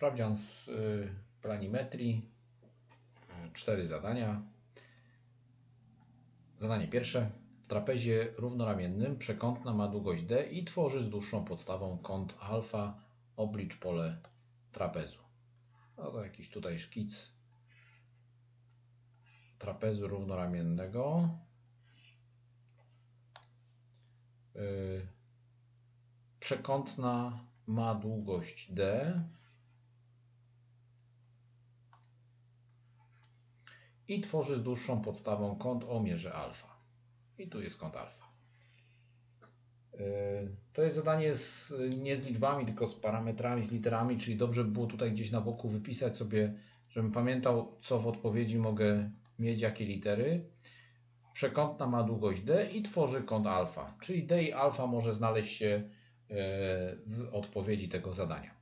Sprawdzian z y, planimetrii. Y, Cztery zadania. Zadanie pierwsze. W trapezie równoramiennym przekątna ma długość d i tworzy z dłuższą podstawą kąt alfa. Oblicz pole trapezu. No to jakiś tutaj szkic trapezu równoramiennego. Y, Przekątna ma długość d i tworzy z dłuższą podstawą kąt o mierze alfa. I tu jest kąt alfa. Y, To jest zadanie z, nie z liczbami, tylko z parametrami, z literami, czyli dobrze by było tutaj gdzieś na boku wypisać sobie, żebym pamiętał, co w odpowiedzi mogę mieć, jakie litery. Przekątna ma długość d i tworzy kąt alfa, czyli d i alfa może znaleźć się e, w odpowiedzi tego zadania.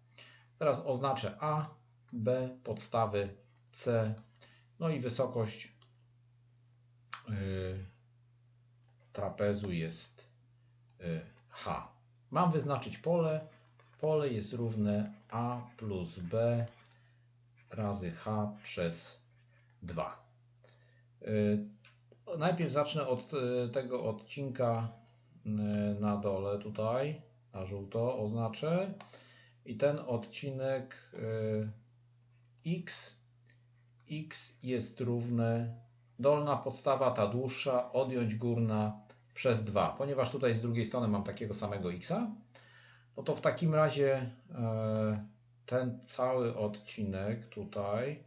Teraz oznaczę A, B, podstawy C, no i wysokość e, trapezu jest e, H. Mam wyznaczyć pole. Pole jest równe A plus B razy H przez 2. Najpierw zacznę od y, tego odcinka y, na dole tutaj, na żółto oznaczę. I ten odcinek y, x, x jest równe, dolna podstawa, ta dłuższa, odjąć górna przez 2. Ponieważ tutaj z drugiej strony mam takiego samego x, no to w takim razie ten cały odcinek tutaj,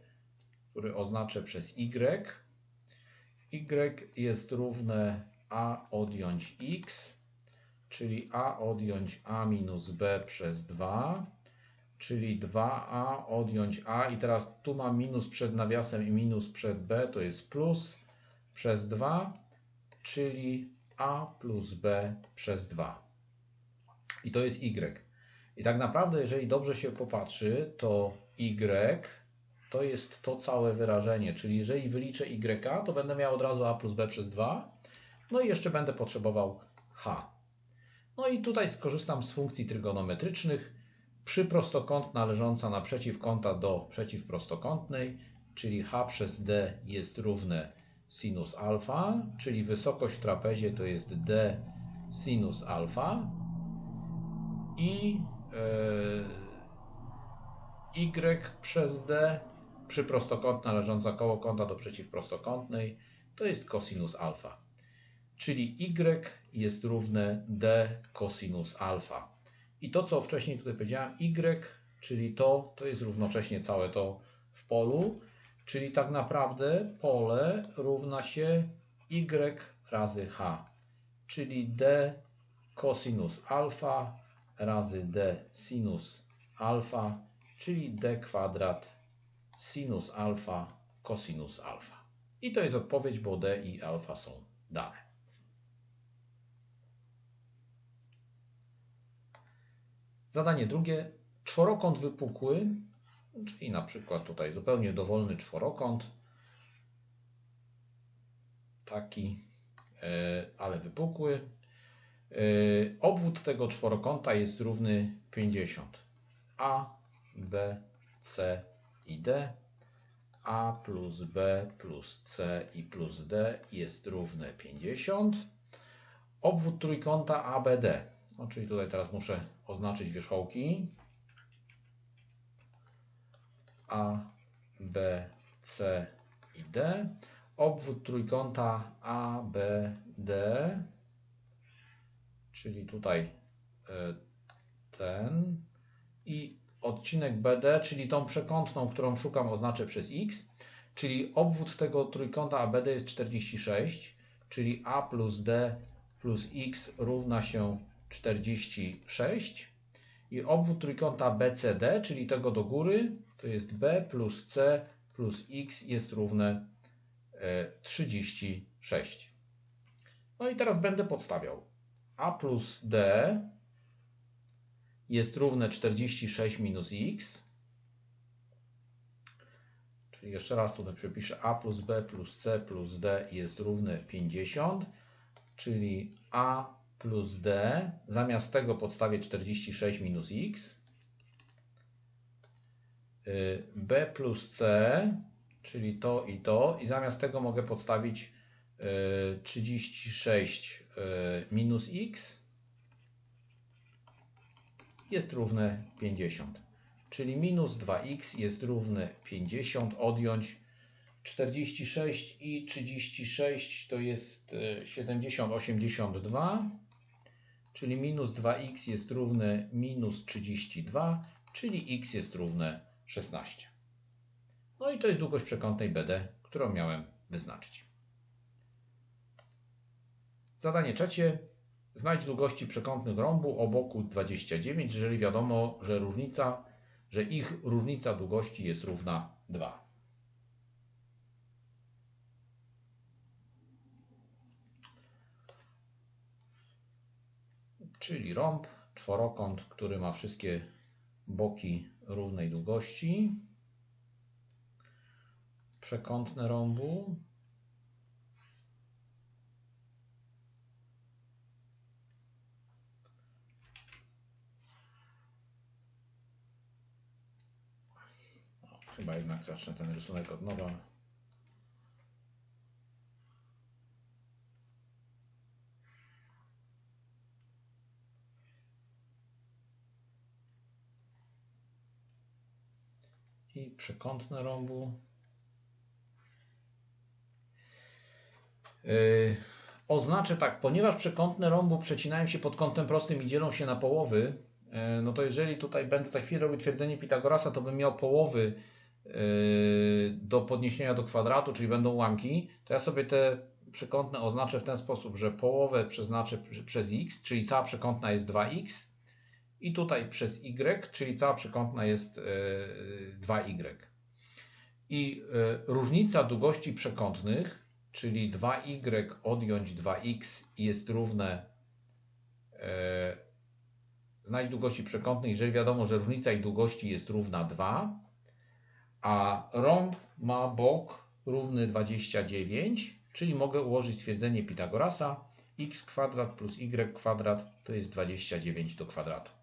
który oznaczę przez y, y jest równe a odjąć x, czyli a odjąć a minus b przez 2, czyli 2a odjąć a i teraz tu mam minus przed nawiasem i minus przed b, to jest plus przez 2, czyli a plus b przez 2. I to jest y. I tak naprawdę, jeżeli dobrze się popatrzy, to y to jest to całe wyrażenie, czyli jeżeli wyliczę y, to będę miał od razu a plus b przez 2, no i jeszcze będę potrzebował h. No i tutaj skorzystam z funkcji trygonometrycznych przy prostokąt należąca naprzeciw kąta do przeciwprostokątnej, czyli h przez d jest równe sinus alfa, czyli wysokość w trapezie to jest d sinus alfa i yy, y przez d przy prostokąt należąca koło kąta do przeciwprostokątnej to jest cosinus alfa. Czyli y jest równe d cosinus alfa. I to, co wcześniej tutaj powiedziałem, y, czyli to, to jest równocześnie całe to w polu, czyli tak naprawdę pole równa się y razy h, czyli d cosinus alfa razy d sinus alfa, czyli d kwadrat sinus alfa, cosinus alfa. I to jest odpowiedź, bo d i alfa są dane. Zadanie drugie. Czworokąt wypukły, czyli na przykład tutaj zupełnie dowolny czworokąt, taki, e, ale wypukły. E, obwód tego czworokąta jest równy 50. A, B, C, i D, A plus B plus C i plus D jest równe 50. Obwód trójkąta ABD, no, czyli tutaj teraz muszę oznaczyć wierzchołki. A, B, C i D. Obwód trójkąta ABD, czyli tutaj e, ten i odcinek BD, czyli tą przekątną, którą szukam, oznaczę przez x, czyli obwód tego trójkąta ABD jest 46, czyli A plus D plus x równa się 46 i obwód trójkąta BCD, czyli tego do góry, to jest B plus C plus x jest równe 36. E, no i teraz będę podstawiał. A plus D jest równe 46 minus x. Czyli jeszcze raz tutaj przepiszę a plus b plus c plus d jest równe 50, czyli a plus d, zamiast tego podstawię 46 minus x. y, b plus c, czyli to i to, i zamiast tego mogę podstawić y, 36 y, minus x jest równe 50. Czyli minus 2x jest równe 50, odjąć 46 i 36 to jest 70, 82, czyli minus 2x jest równe minus 32, czyli x jest równe 16. No i to jest długość przekątnej BD, którą miałem wyznaczyć. Zadanie trzecie. Znajdź długości przekątnych rąbu o boku 29, jeżeli wiadomo, że różnica, że ich różnica długości jest równa 2. Czyli rąb, czworokąt, który ma wszystkie boki równej długości. Przekątne rąbu. Chyba jednak zacznę ten rysunek od nowa. I przekątne rąbu. Yy, oznaczę tak, ponieważ przekątne rąbu przecinają się pod kątem prostym i dzielą się na połowy, yy, no to jeżeli tutaj będę za chwilę robił twierdzenie Pitagorasa, to bym miał połowy yy, do podniesienia do kwadratu, czyli będą ułamki, to ja sobie te przekątne oznaczę w ten sposób, że połowę przeznaczę przez x, czyli cała przekątna jest 2x, i tutaj przez y, czyli cała przekątna jest 2y. E, I e, różnica długości przekątnych, czyli 2y odjąć 2x jest równe e, znajdź długości przekątnej, jeżeli wiadomo, że różnica ich długości jest równa 2, a rąb ma bok równy 29, czyli mogę ułożyć stwierdzenie Pitagorasa x kwadrat plus y kwadrat to jest 29 do kwadratu.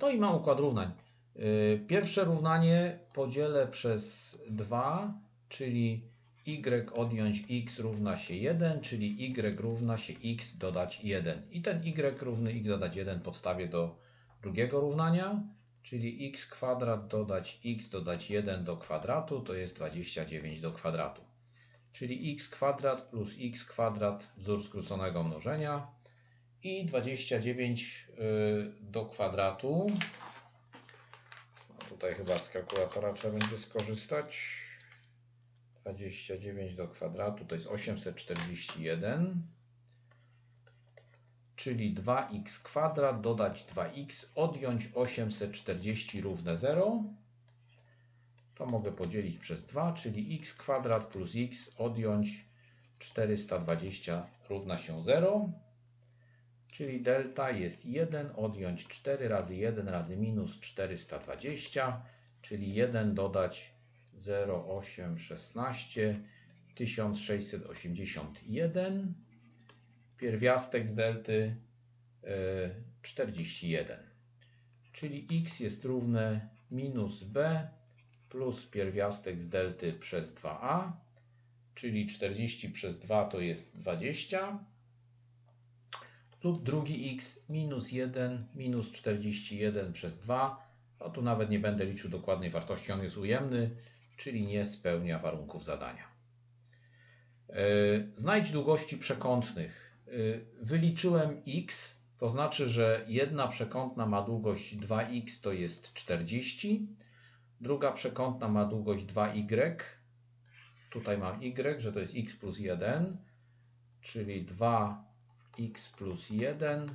No i mam układ równań. Y, pierwsze równanie podzielę przez 2, czyli y odjąć x równa się 1, czyli y równa się x dodać 1. I ten y równy x dodać 1 podstawię do drugiego równania, czyli x kwadrat dodać x dodać 1 do kwadratu to jest 29 do kwadratu. Czyli x kwadrat plus x kwadrat wzór skróconego mnożenia i 29 y, do kwadratu. Tutaj chyba z kalkulatora trzeba będzie skorzystać. 29 do kwadratu to jest 841, czyli 2x kwadrat dodać 2x, odjąć 840 równe 0. To mogę podzielić przez 2, czyli x kwadrat plus x odjąć 420 równa się 0 czyli delta jest 1 odjąć 4 razy 1 razy minus 420, czyli 1 dodać 0,816 1681 pierwiastek z delty 41 e, czyli x jest równe minus b plus pierwiastek z delty przez 2a czyli 40 przez 2 to jest 20 lub drugi x minus 1 minus 41 przez 2. No tu nawet nie będę liczył dokładnej wartości, on jest ujemny, czyli nie spełnia warunków zadania. E, znajdź długości przekątnych. E, wyliczyłem x, to znaczy, że jedna przekątna ma długość 2x to jest 40, druga przekątna ma długość 2y, tutaj mam y, że to jest x plus 1, czyli 2 x plus 1,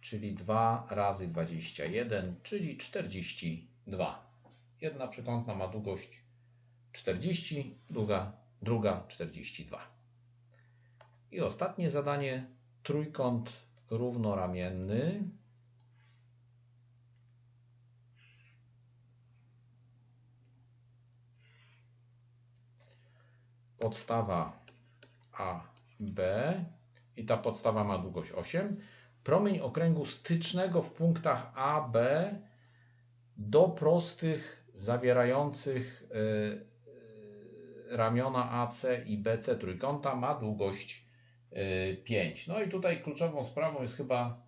czyli 2 razy 21, czyli 42. Jedna przekątna ma długość 40, druga, druga 42. I ostatnie zadanie, trójkąt równoramienny. Podstawa A, B i ta podstawa ma długość 8. Promień okręgu stycznego w punktach A, B do prostych zawierających e, ramiona AC i BC trójkąta ma długość 5. No i tutaj kluczową sprawą jest chyba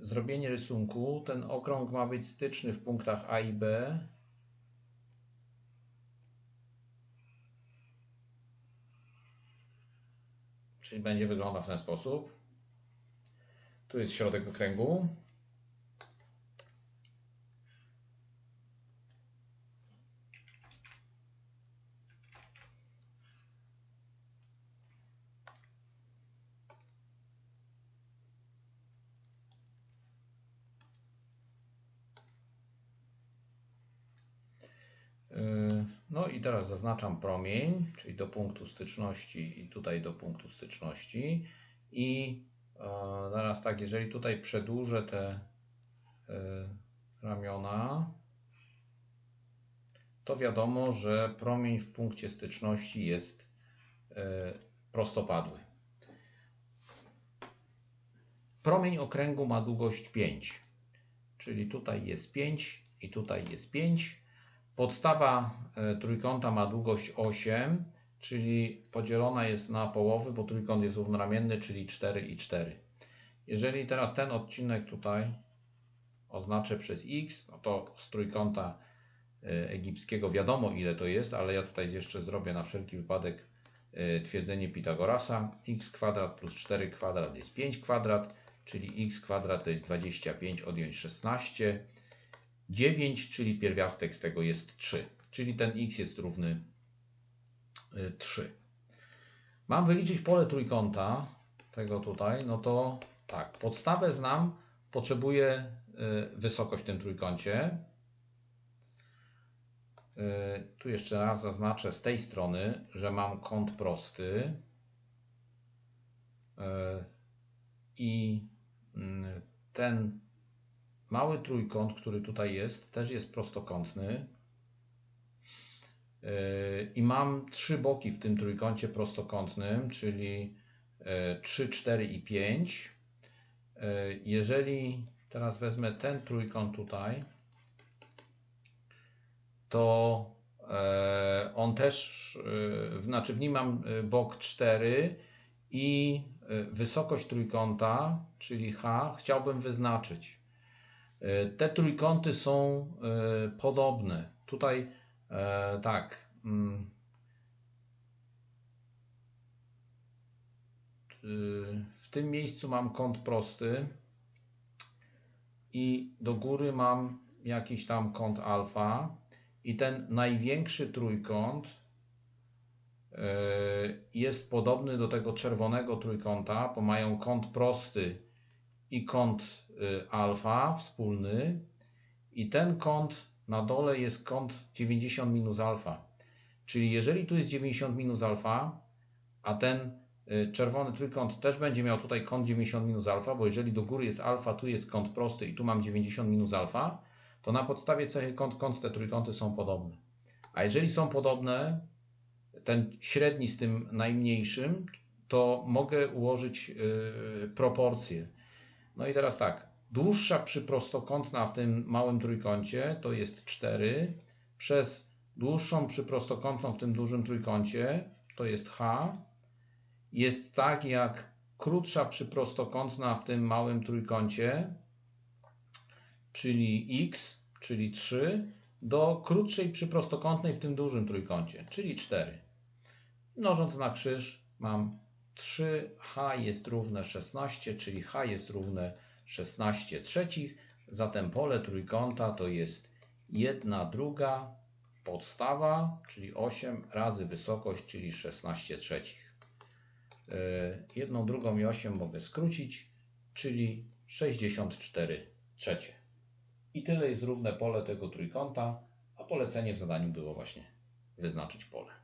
zrobienie rysunku. Ten okrąg ma być styczny w punktach A i B. Czyli będzie wyglądał w ten sposób. Tu jest środek okręgu. Yy, no i teraz zaznaczam promień, czyli do punktu styczności i tutaj do punktu styczności. I teraz tak, jeżeli tutaj przedłużę te e, ramiona, to wiadomo, że promień w punkcie styczności jest e, prostopadły. Promień okręgu ma długość 5, czyli tutaj jest 5 i tutaj jest 5 Podstawa e, trójkąta ma długość 8, czyli podzielona jest na połowy, bo trójkąt jest równoramienny, czyli 4 i 4. Jeżeli teraz ten odcinek tutaj oznaczę przez x, no to z trójkąta e, egipskiego wiadomo ile to jest, ale ja tutaj jeszcze zrobię na wszelki wypadek e, twierdzenie Pitagorasa. x kwadrat plus 4 kwadrat jest 5 kwadrat, czyli x kwadrat to jest 25 odjąć 16 9, czyli pierwiastek z tego jest 3, czyli ten x jest równy 3. Y, Mam wyliczyć pole trójkąta, tego tutaj, no to tak, podstawę znam, potrzebuję y, wysokość w tym trójkącie. Y, tu jeszcze raz zaznaczę z tej strony, że mam kąt prosty i ten Mały trójkąt, który tutaj jest, też jest prostokątny. Yy, I mam trzy boki w tym trójkącie prostokątnym, czyli 3, yy, 4 i 5. Yy, jeżeli teraz wezmę ten trójkąt tutaj, to on też, znaczy w nim mam bok 4 i wysokość trójkąta, czyli H, chciałbym wyznaczyć. E, te trójkąty są e, podobne. Tutaj e, tak. Mm, w tym miejscu mam kąt prosty i do góry mam jakiś tam kąt alfa i ten największy trójkąt jest podobny do tego czerwonego trójkąta, bo mają kąt prosty i kąt alfa wspólny i ten kąt na dole jest kąt 90 minus alfa. Czyli jeżeli tu jest 90 minus alfa, a ten y, czerwony trójkąt też będzie miał tutaj kąt 90 minus alfa, bo jeżeli do góry jest alfa, tu jest kąt prosty i tu mam 90 minus alfa, to na podstawie cechy kąt, kąt te trójkąty są podobne. A jeżeli są podobne, ten średni z tym najmniejszym, to mogę ułożyć yy, proporcje. No i teraz tak, dłuższa przyprostokątna w tym małym trójkącie to jest 4 przez dłuższą przyprostokątną w tym dużym trójkącie to jest H jest tak jak krótsza przyprostokątna w tym małym trójkącie czyli X, czyli 3 do krótszej przyprostokątnej w tym dużym trójkącie, czyli 4. Mnożąc na krzyż mam 3h jest równe 16, czyli h jest równe 16 trzecich. Zatem pole trójkąta to jest 1 druga podstawa, czyli 8 razy wysokość, czyli 16 trzecich. E, jedną drugą i 8 mogę skrócić, czyli 64 trzecie. I tyle jest równe pole tego trójkąta, a polecenie w zadaniu było właśnie wyznaczyć pole.